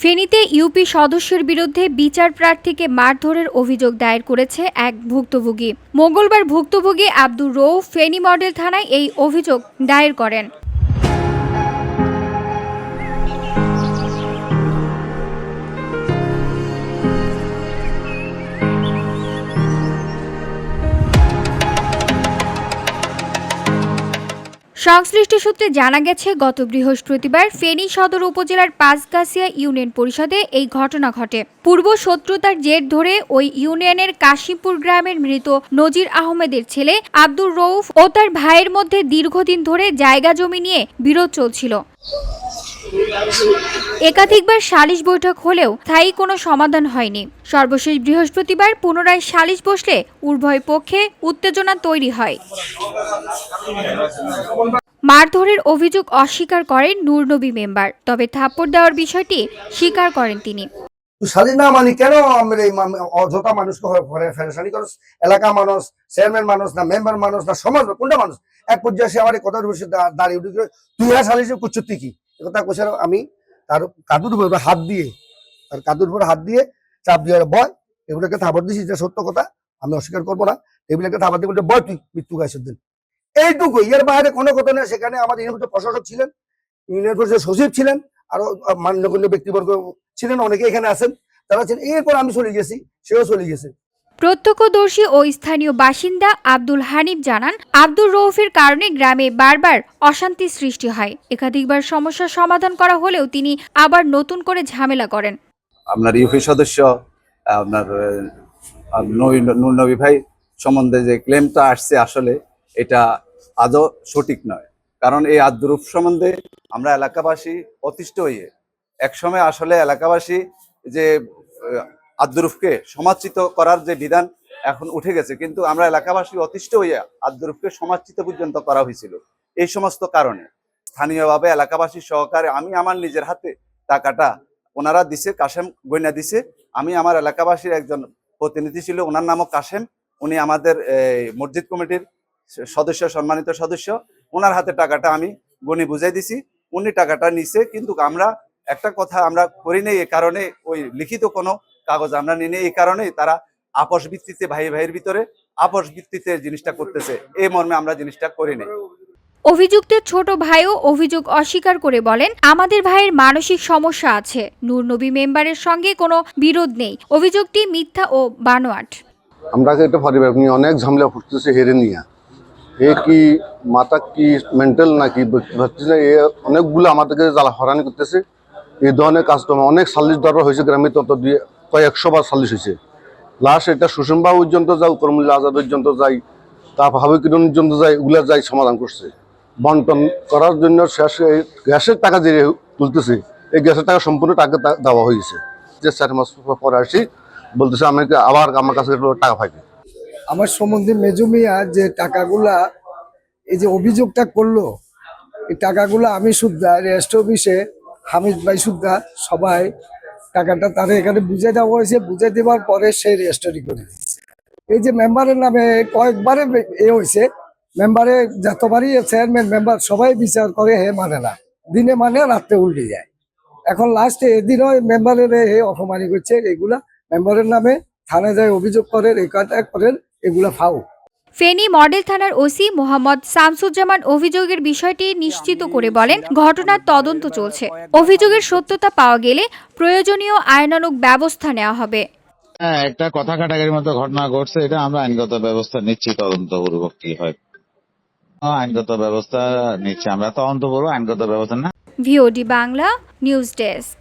ফেনীতে ইউপি সদস্যের বিরুদ্ধে বিচার প্রার্থীকে মারধরের অভিযোগ দায়ের করেছে এক ভুক্তভোগী। মঙ্গলবার ভুক্তভোগী আব্দুর রৌফ ফেনী মডেল থানায় এই অভিযোগ দায়ের করেন। সংশ্লিষ্ট সূত্রে জানা গেছে, গত বৃহস্পতিবার ফেনী সদর উপজেলার পাঁচগাছিয়া ইউনিয়ন পরিষদে এই ঘটনা ঘটে। পূর্ব শত্রুতার জের ধরে ওই ইউনিয়নের কাশিমপুর গ্রামের মৃত নজির আহমেদের ছেলে আব্দুর রৌফ ও তার ভাইয়ের মধ্যে দীর্ঘদিন ধরে জায়গা জমি নিয়ে বিরোধ চলছিল। একাধিকবার সালিশ বৈঠক হলেও স্থায়ী কোনো সমাধান হয়নি। সর্বশেষ বৃহস্পতিবার পুনরায় সালিশ বসলে উভয় পক্ষে উত্তেজনা তৈরি হয়। মারধরের অভিযোগ অস্বীকার করেন নূরনবী মেম্বার, তবে থাপ্পড় দেওয়ার বিষয়টি স্বীকার করেন তিনি। তুই না মানি কেন আমরা অযথা মানুষকে ফেরেশানি করস? এলাকা মানুষ, চেয়ারম্যান মানুষ, না মেম্বার মানুষ, না সমাজ কোনটা মানুষ? এক পর্যায়ে সে আমার কথার বসে দাঁড়িয়ে উঠে তুই হ্যাঁ সালিশে কুচ্ছুতি কি? এ কথা কোসে আমি তার কাদুর উপর হাত দিয়ে, তার কাদুর উপর হাত দিয়ে চাপ দিয়ে বয়, এগুলোকে থাবার দিছি যে সত্য কথা, আমি অস্বীকার করব না। এগুলোকে থাবার দিয়ে বয়, তুই মৃত্যু গাছের দিন। এইটুকু এর বাইরে কোনো কথা নেই। সেখানে আমাদের ইউনিয়ন প্রশাসক ছিলেন ইউনিয়ন সচিব ছিলেন আরও মান্যগণ্য ব্যক্তিবর্গ ছিলেন অনেকে এখানে আছেন তারা ছিলেন এরপর আমি চলে গেছি সেও চলে গেছে। প্রত্যক্ষদর্শী ও স্থানীয় বাসিন্দা আব্দুল হানিফ জানান আব্দুর রৌফের কারণে গ্রামে বারবার অশান্তি সৃষ্টি হয়। একাধিকবার সমস্যার সমাধান করা হলেও তিনি আবার নতুন করে ঝামেলা করেন। আপনার ইউপি সদস্য আপনার নবী ভাই সম্বন্ধে যে ক্লেমটা আসছে আসলে এটা আদৌ সঠিক নয়। কারণ এই আদ্রুপ সম্বন্ধে আমরা এলাকাবাসী অতিষ্ঠ হয়ে একসময় আসলে এলাকাবাসী যে আদ্রুফকে সমাদচিত করার যে বিধান এখন উঠে গেছে। কিন্তু আমরা এলাকাবাসী অতিষ্ঠ হইয়া আদ্রুফকে সমাদচিত পর্যন্ত করা হয়েছিল এই সমস্ত কারণে। স্থানীয়ভাবে এলাকাবাসী সহকারে আমি আমার নিজের হাতে টাকাটা ওনারা দিছে, কাশেম গয়না দিছে। আমি আমার এলাকাবাসীর একজন প্রতিনিধি ছিল, ওনার নামও কাশেম। উনি আমাদের মসজিদ কমিটির সদস্য, সম্মানিত সদস্য। ওনার হাতে টাকাটা আমি গণি বুঝাই দিছি। উনি টাকাটা নিছে কিন্তু আমরা একটা কথা আমরা করি নাই এই কারণে ওই লিখিত কোনো কাগজ আমরা নিই নাই এই কারণে তারা আপস ভিত্তিতে ভাই ভাইয়ের ভিতরে আপস ভিত্তিতে জিনিসটা করতেছে। এই মর্মে আমরা জিনিসটা করি নাই। অভিযুক্তের ছোট ভাইও অভিযোগ অস্বীকার করে বলেন আমাদের ভাইয়ের মানসিক সমস্যা আছে। নূরনবী মেম্বারের সঙ্গে কোনো বিরোধ নেই। অভিযোগটি মিথ্যা ও বানোয়াট। আমরা একটা পরিবার নিয়ে অনেক ঝামেলা ফুটতেছে হেরে নিয়ে। এ কি মাথা কি মেন্টাল নাকি? ভাবছি না, এ অনেকগুলো আমাদেরকে জ্বালা হরানি করতেছে। এই ধরনের কাস্টমার অনেক সাল্লিশ দরবার হয়েছে গ্রামে, তত দিয়ে কয়েকশো বার সাল্লিশ হয়েছে। লাস্ট এটা সুষমবা পর্যন্ত যাই কর্মুল্লা আজাদ পর্যন্ত যাই তারপর হাবি কিরণ পর্যন্ত যাই ওগুলা যাই সমাধান করছে। বন্টন করার জন্য শেষে গ্যাসের টাকা যে তুলতেছে, এই গ্যাসের টাকা সম্পূর্ণ টাকা দেওয়া হয়েছে। যে চার মাস পরে আসি, বলতেছে, আমাকে আবার আমার কাছে টাকা পাইবে। আমার সম্বন্ধে মেজুমিয়া যে টাকাগুলা, এই যে অভিযোগটা করল, এই টাকাগুলা আমি সুদ্ধা, রেস্ট অফিসে হামিদ ভাই সুদ্ধা সবাই টাকাটা তারা এখানে বুঝে দেওয়া হয়েছে বুঝে দেওয়ার পরে সে রেস্টোরি করে এই যে মেম্বারের নামে কয়েকবারে এ হয়েছে, মেম্বারে যতবারই চেয়ারম্যান মেম্বার সবাই বিচার করে, হে মানে না, দিনে মানে রাত্রে উল্টে যায়। এখন লাস্টে এদিনও মেম্বারের হে অপমানি করছে, এগুলা মেম্বারের নামে থানায় যায়, অভিযোগ করেন, এই করেন এগুলা ফাউ ফেনী মডেল থানার ওসি মোহাম্মদ শামসুজ্জামান অভিযোগের বিষয়টি নিশ্চিত করে বলেন ঘটনার তদন্ত চলছে। অভিযোগের সত্যতা পাওয়া গেলে প্রয়োজনীয় আইনানুগ ব্যবস্থা নেওয়া হবে। হ্যাঁ একটা কথা কাটাকাটির মতো ঘটনা ঘটছে এটা আমরা আইনগত ব্যবস্থা নিচ্ছি তদন্তপূর্বক কি হয়। হ্যাঁ, আইনগত ব্যবস্থা নিচ্ছি আমরা তদন্ত করব আইনগত ব্যবস্থা না ভিওডি বাংলা নিউজ ডেস্ক।